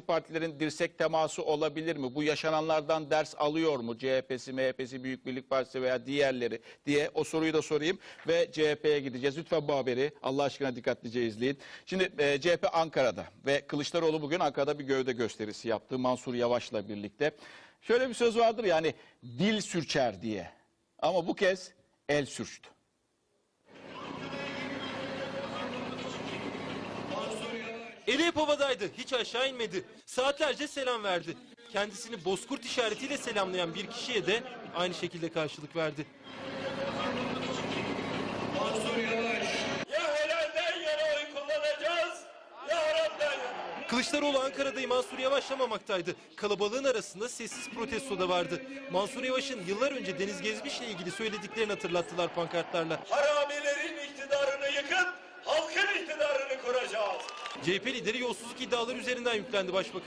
partilerin dirsek teması olabilir mi? Bu yaşananlardan ders alıyor mu? CHP'si, MHP'si, Büyük Birlik Partisi veya diğerleri diye o soruyu da sorayım ve CHP'ye gideceğiz. Lütfen bu haberi Allah aşkına dikkatlice izleyin. Şimdi e, CHP Ankara'da ve Kılıçdaroğlu bugün Ankara'da bir gövde gösterisi yaptı Mansur Yavaş'la birlikte. Şöyle bir söz vardır yani dil sürçer diye ama bu kez el sürçtü. Eli hep havadaydı, hiç aşağı inmedi. Saatlerce selam verdi. Kendisini bozkurt işaretiyle selamlayan bir kişiye de aynı şekilde karşılık verdi. Ya helalden yana oy kullanacağız ya haramdan yana. Kılıçdaroğlu Ankara'da Mansur Yavaş'lamamaktaydı. Kalabalığın arasında sessiz protesto da vardı. Mansur Yavaş'ın yıllar önce Deniz Gezmiş'le ilgili söylediklerini hatırlattılar pankartlarla. Haramilerin CHP lideri yolsuzluk iddiaları üzerinden yüklendi başbakan.